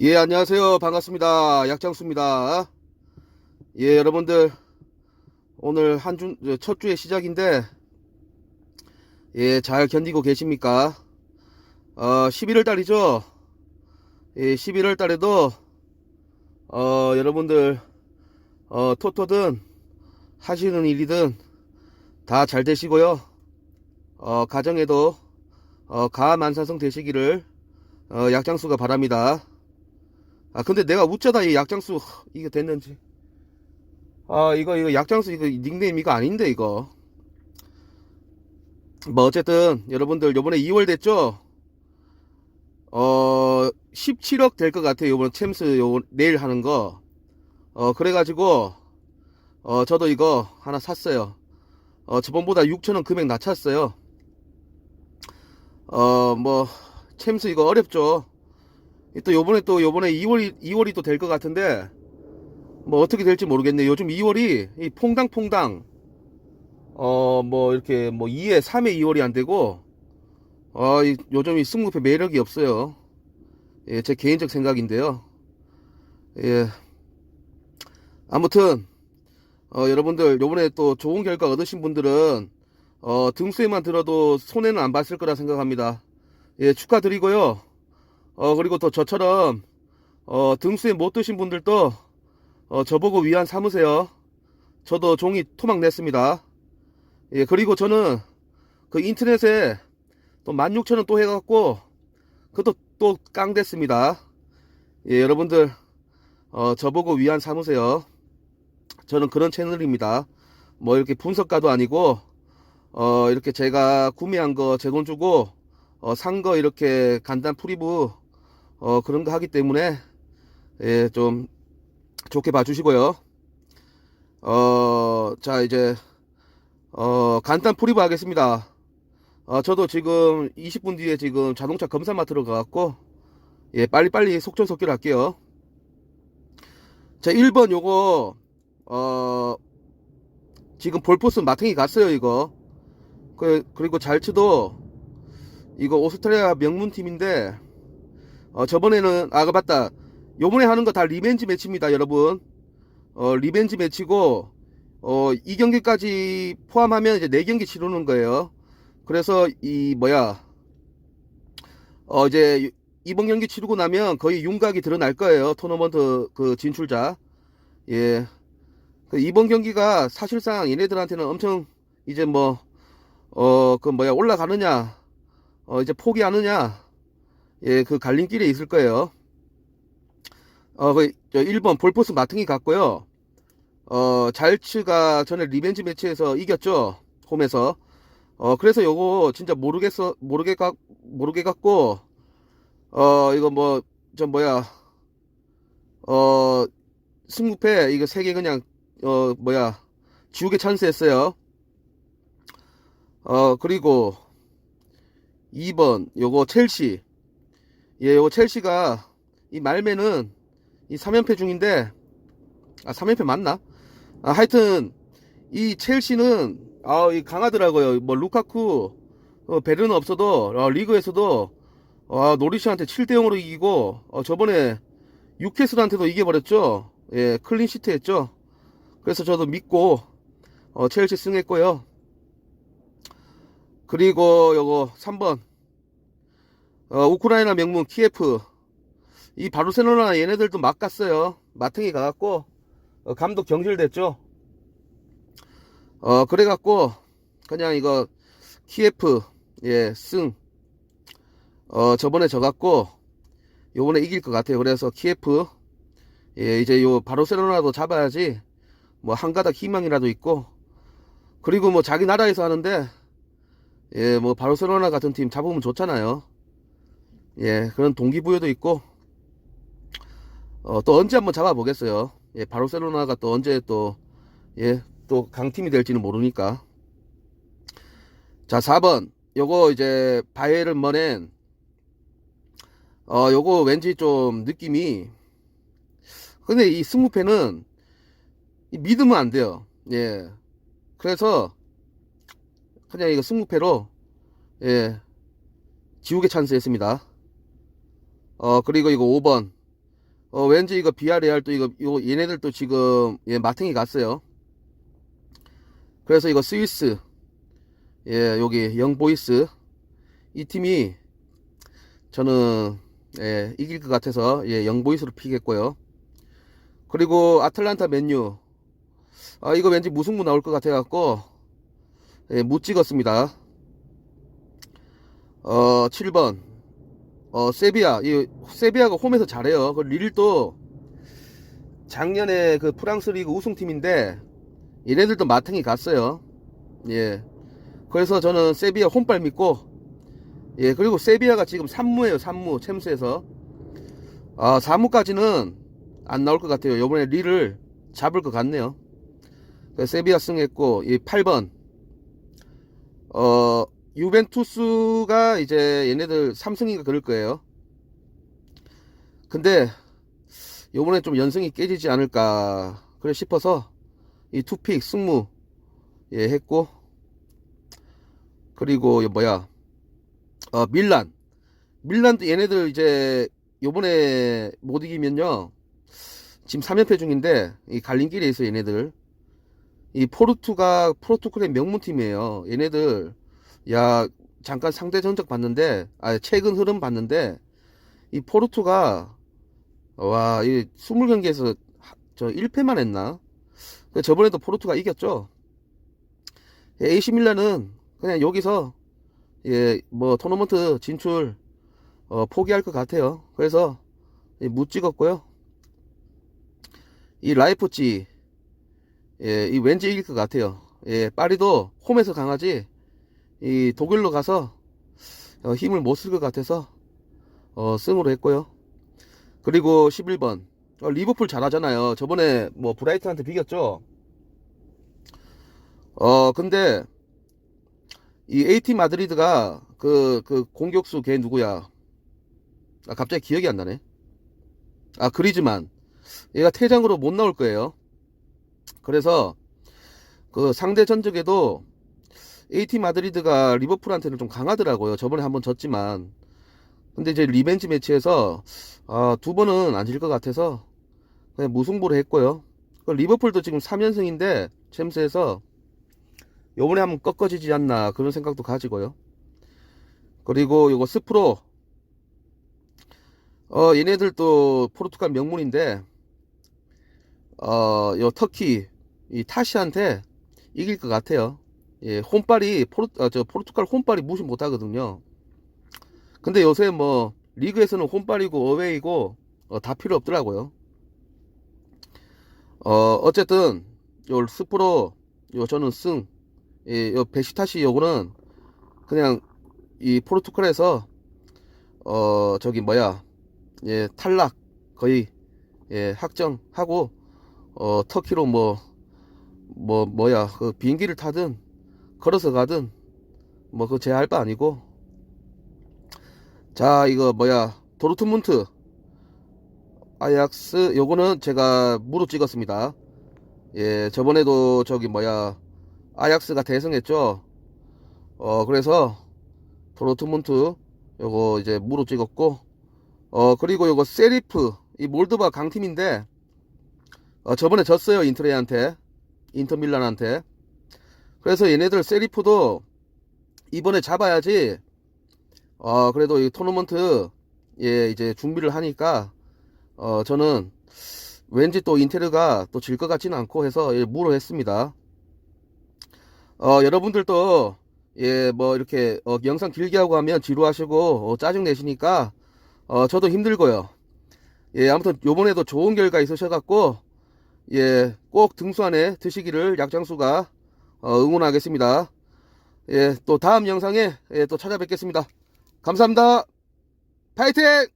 예, 안녕하세요. 반갑습니다. 약장수입니다. 예, 여러분들, 오늘 한 주, 첫 주의 시작인데, 예, 잘 견디고 계십니까? 어, 11월 달이죠? 예, 11월 달에도, 어, 여러분들, 어, 토토든, 하시는 일이든, 다 잘 되시고요. 어, 가정에도, 어, 가만산성 되시기를, 어, 약장수가 바랍니다. 아 근데 내가 웃자다 이 약장수 이거 됐는지. 아 이거 이거 약장수 이거 닉네임 이거 아닌데 이거. 뭐 어쨌든 여러분들 요번에 2월 됐죠? 어 17억 될 것 같아요 요번 챔스 요 내일 하는 거어 그래가지고 어 저도 이거 하나 샀어요. 어 저번보다 6천원 금액 낮췄어요. 어 뭐 챔스 이거 어렵죠 또 요번에 또 요번에 2월이 2월이 또 될 것 같은데 뭐 어떻게 될지 모르겠네. 요즘 2월이 이 퐁당퐁당 어 뭐 이렇게 뭐 2회 3회 2월이 안 되고 어 이- 요즘 이 승무패 매력이 없어요. 예, 제 개인적 생각인데요. 예. 아무튼 어 여러분들 요번에 또 좋은 결과 얻으신 분들은 어 등수에만 들어도 손해는 안 봤을 거라 생각합니다. 예, 축하드리고요. 어, 그리고 또 저처럼, 어, 등수에 못 드신 분들도, 어, 저보고 위안 삼으세요. 저도 종이 토막 냈습니다. 예, 그리고 저는 그 인터넷에 또 16,000원 또 해갖고, 그것도 또 깡됐습니다. 예, 여러분들, 어, 저보고 위안 삼으세요. 저는 그런 채널입니다. 뭐 이렇게 분석가도 아니고, 어, 이렇게 제가 구매한 거제돈 주고, 어, 산 거 이렇게 간단 프리브 어, 그런 거 하기 때문에, 예, 좀, 좋게 봐주시고요. 어, 자, 이제, 어, 간단 프리브 하겠습니다. 어, 저도 지금 20분 뒤에 지금 자동차 검사 맡으러 가갖고, 예, 빨리빨리 속전속결 할게요. 자, 1번 요거, 어, 지금 볼포스 마탱이 갔어요, 이거. 그, 그리고 잘츠도, 이거 오스트리아 명문팀인데, 어, 저번에는, 아, 그 맞다. 요번에 하는 거 다 리벤지 매치입니다, 여러분. 어, 리벤지 매치고, 어, 이 경기까지 포함하면 이제 네 경기 치르는 거예요. 그래서, 이, 뭐야, 어, 이제, 이번 경기 치르고 나면 거의 윤곽이 드러날 거예요. 토너먼트 그 진출자. 예. 그 이번 경기가 사실상 얘네들한테는 엄청, 이제 뭐, 어, 그 뭐야, 올라가느냐, 어, 이제 포기하느냐, 예, 그 갈림길에 있을 거예요. 어, 그, 저 1번 볼포스 마팅이 갔고요. 어, 잘츠가 전에 리벤지 매치에서 이겼죠. 홈에서. 어, 그래서 요거 진짜 모르겠어, 모르겠, 모르겠갖고, 어, 이거 뭐, 저 뭐야, 어, 승무패, 이거 세 개 그냥, 어, 뭐야, 지우개 찬스 했어요. 어, 그리고 2번, 요거 첼시. 예, 요거 첼시가 이 말매는 이 3연패 중인데 아 3연패 맞나? 아 하여튼 이 첼시는 아 이 강하더라고요. 뭐 루카쿠 어, 베르는 없어도 어, 리그에서도 아 노리시한테 7대 0으로 이기고 어, 저번에 유캐슬한테도 이겨버렸죠. 예, 클린 시트 했죠. 그래서 저도 믿고 어, 첼시 승했고요. 그리고 요거 3번 어, 우크라이나 명문 키예프 이 바르셀로나 얘네들도 막 갔어요. 마탱이 가갖고 어, 감독 경질됐죠. 어 그래갖고 그냥 이거 키예프 예승 어 저번에 져갖고 요번에 이길 것 같아요. 그래서 키예프 예 이제 요 바르셀로나도 잡아야지 뭐 한가닥 희망이라도 있고 그리고 뭐 자기 나라에서 하는데 예 뭐 바르셀로나 같은 팀 잡으면 좋잖아요. 예 그런 동기부여도 있고 어, 또 언제 한번 잡아보겠어요. 예, 바르셀로나가 또 언제 또, 예, 또 강팀이 될지는 모르니까. 자, 4번. 요거 이제, 바이에른 머넨. 어, 요거 왠지 좀 느낌이. 근데 이 승무패는 이 믿으면 안 돼요. 예. 그래서, 그냥 이거 승무패로, 예, 지우개 찬스 했습니다. 어, 그리고 이거 5번. 어, 왠지 이거 비아레알 또 이거, 요, 얘네들도 지금, 예, 마탱이 갔어요. 그래서 이거 스위스, 예, 여기 영보이스, 이 팀이 저는, 예, 이길 것 같아서, 예, 영보이스로 피겠고요. 그리고 아틀란타 맨유, 아, 이거 왠지 무승부 나올 것 같아 갖고, 예, 못 찍었습니다. 어, 7번. 어, 세비야. 이, 세비야가 홈에서 잘해요. 그 릴도 작년에 그 프랑스 리그 우승팀인데, 얘네들도 마탱이 갔어요. 예. 그래서 저는 세비야 홈발 믿고, 예, 그리고 세비야가 지금 3무예요, 3무, 챔스에서. 아, 4무까지는 안 나올 것 같아요. 요번에 릴을 잡을 것 같네요. 세비야 승했고, 이 8번. 어, 유벤투스가 이제 얘네들 3승인가 그럴 거예요. 근데 요번에 좀 연승이 깨지지 않을까 그래 싶어서 이 투픽 승무 예 했고 그리고 이 뭐야 어 밀란. 밀란도 얘네들 이제 요번에 못 이기면요 지금 3연패 중인데 이 갈림길에 있어 얘네들. 이 포르투가 포르투갈의 명문팀이에요. 얘네들 야 잠깐 상대 전적 봤는데 아 최근 흐름 봤는데 이 포르투가 와이 20경기에서 저 1패만 했나? 그 저번에도 포르투가 이겼죠? 예, AC 밀란은 그냥 여기서 예 뭐 토너먼트 진출 어, 포기할 것 같아요. 그래서 예, 못 찍었고요. 이 라이프치 예, 이 왠지 이길 것 같아요. 예 파리도 홈에서 강하지 이 독일로 가서 어, 힘을 못 쓸 것 같아서 어, 승으로 했고요. 그리고 11번 어, 리버풀 잘하잖아요. 저번에 뭐 브라이튼한테 비겼죠. 어 근데 이 AT 마드리드가 그 그 공격수 걔 누구야? 아 갑자기 기억이 안 나네. 아 그리즈만 얘가 퇴장으로 못 나올 거예요. 그래서 그 상대 전적에도 AT 마드리드가 리버풀한테는 좀 강하더라고요. 저번에 한번 졌지만. 근데 이제 리벤지 매치에서 아, 두 번은 안 질 것 같아서 그냥 무승부를 했고요. 그 리버풀도 지금 3연승인데 챔스에서 요번에 한번 꺾어지지 않나 그런 생각도 가지고요. 그리고 요거 스프로 어 얘네들도 포르투갈 명문인데 어요 터키 이 타시한테 이길 것 같아요. 예, 홈빨이 포르 아, 저 포르투갈 홈빨이 무시 못 하거든요. 근데 요새 뭐 리그에서는 홈빨이고 어웨이고 어, 다 필요 없더라고요. 어 어쨌든 요 스프로 요 저는 승. 예, 요 베시타시 요거는 그냥 이 포르투갈에서 어 저기 뭐야 예 탈락 거의 예 확정하고 어 터키로 뭐뭐 뭐야 그 비행기를 타든 걸어서 가든 뭐 그거 제할 바 아니고. 자 이거 뭐야. 도르트문트 아약스 요거는 제가 무릎 찍었습니다. 예 저번에도 저기 뭐야. 아약스가 대승했죠? 어 그래서 도르트문트 요거 이제 무릎 찍었고. 어 그리고 요거 세리프 이 몰드바 강팀인데 어 저번에 졌어요 인터레한테. 인터밀란한테 그래서 얘네들 세리프도 이번에 잡아야지. 어 그래도 이 토너먼트 예 이제 준비를 하니까 어 저는 왠지 또 인테르가 또 질 것 같지는 않고 해서 예, 무로 했습니다. 어 여러분들도 예 뭐 이렇게 어, 영상 길게 하고 하면 지루하시고 어, 짜증 내시니까 어 저도 힘들고요. 예 아무튼 요번에도 좋은 결과 있으셔갖고 예 꼭 등수 안에 드시기를 약장수가 어, 응원하겠습니다. 예, 또 다음 영상에 예, 또 찾아뵙겠습니다. 감사합니다. 파이팅!